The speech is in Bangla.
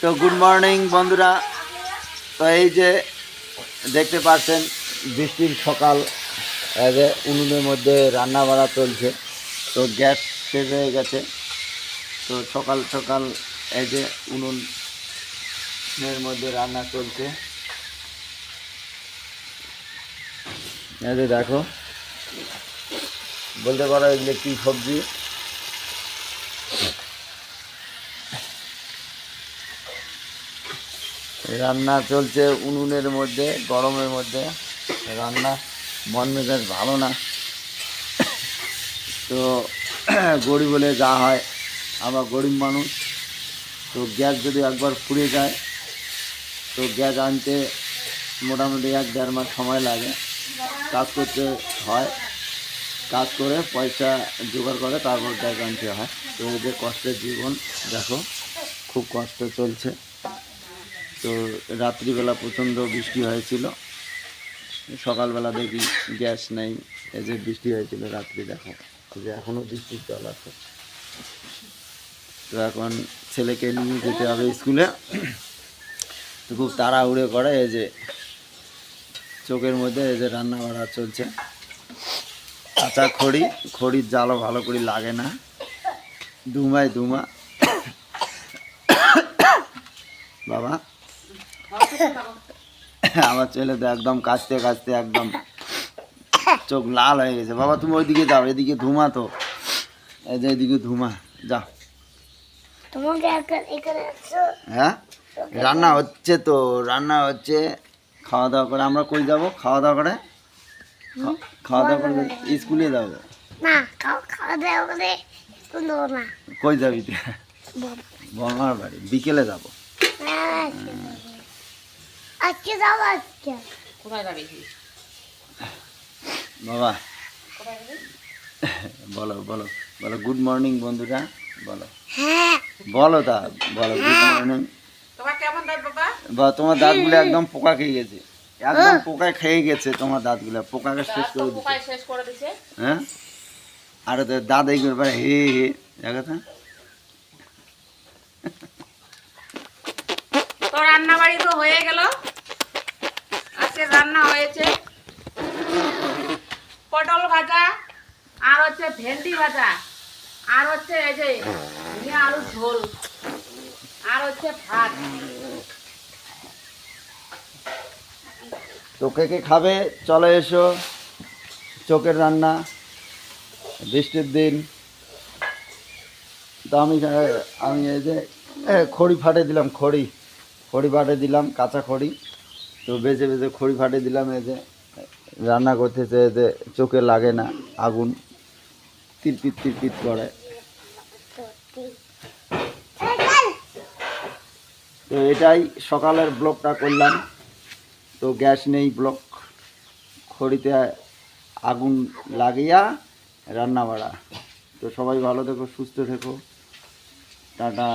তো গুড মর্নিং বন্ধুরা। তো এই যে দেখতে পাচ্ছেন, বৃষ্টির সকাল যে উনুনের মধ্যে রান্না বাড়া চলছে। তো গ্যাস শেষ হয়ে গেছে। তো সকাল সকাল এই যে উনুনের মধ্যে রান্না চলছে। এই যে দেখো, বলতে পারো এগুলো কী সবজি? রান্না চলছে উনুনের মধ্যে, গরমের মধ্যে। রান্না মন মেজাজ ভালো না। তো গরিব বলে যা হয়, আমরা গরিব মানুষ। তো গ্যাস যদি একবার ফুরিয়ে যায়, তো গ্যাস আনতে মোটামুটি এক দেড় মাস সময় লাগে। কাজ করতে হয়, কাজ করে পয়সা জোগাড় করে, তারপর গ্যাস আনতে হয়। তো যে কষ্টের জীবন, দেখো, খুব কষ্ট চলছে। তো রাত্রিবেলা প্রচণ্ড বৃষ্টি হয়েছিল। সকালবেলা দেখি গ্যাস নেই, এই যে বৃষ্টি হয়েছিল রাত্রি দেখো যে এখনও বৃষ্টির জল আছে। তো এখন ছেলেকে নিয়ে যেতে হবে স্কুলে। তো খুব তাড়াহুড়ো করে এই যে চোখের মধ্যে এই যে রান্না বাড়া চলছে। কাঁচা খড়ি, খড়ির জালও ভালো করে লাগে না। দুমায় দুমা। বাবা। আমার ছেলে তো একদম কাচতে কাচতে একদম চোখ লাল হয়ে গেছে। বাবা তুমি ওইদিকে যাও এদিকে ধুমা তো। এই যে এদিকে ধুমা যাও। হ্যাঁ? রান্না হচ্ছে তো রান্না হচ্ছে খাওয়া দাওয়া করে। আমরা কই যাব? খাওয়া দাওয়া করে? খাওয়া দাওয়া করে স্কুলে যাব না খাওয়া দাওয়া করে স্কুল দেবো না। কই যাবি তুই? বাড়ি। বিকেলে যাব। হ্যাঁ, আজকে যাব আজকে কোথায় যাবি বাবা বলো বলো বলো গুড মর্নিং বন্ধুরা। বলো। হ্যাঁ। বলো তা বলো গুড মর্নিং তোমার দাঁত বাবা? বা তোমার দাঁতগুলো একদম পোকা খেয়ে গেছে। একদম পোকায় খেয়ে গেছে তোমার দাঁতগুলো। পোকাকে শেষ করে দিচ্ছে শেষ করে দিছে। হ্যাঁ? আর তো দাঁত এই করে হে হে। দেখো তো। তো রান্না তো হয়ে গেল। আজকে রান্না হয়েছে পটল ভাজা, আর হচ্ছে ভেন্ডি ভাজা, আর হচ্ছে এই যে আলুর ঝোল, আর হচ্ছে ভাত। তো কে কে খাবে? চলে এসো। চোখের রান্না, বৃষ্টির দিন। তো আমি আমি এই যে খড়ি ফাটে দিলাম, খড়ি। খড়ি ফাটে দিলাম, কাঁচা খড়ি। তো বেছে বেছে খড়ি ফাটে দিলাম যে রান্না করতেছে, এই যে চোখে লাগে না, আগুন তিরপিত তিরপিত করে। তো এটাই সকালের ব্লকটা করলাম। তো গ্যাস নেই ব্লক, খড়িতে আগুন লাগিয়া রান্না বাড়া। তো সবাই ভালো থেকো, সুস্থ থেকো। টাটা।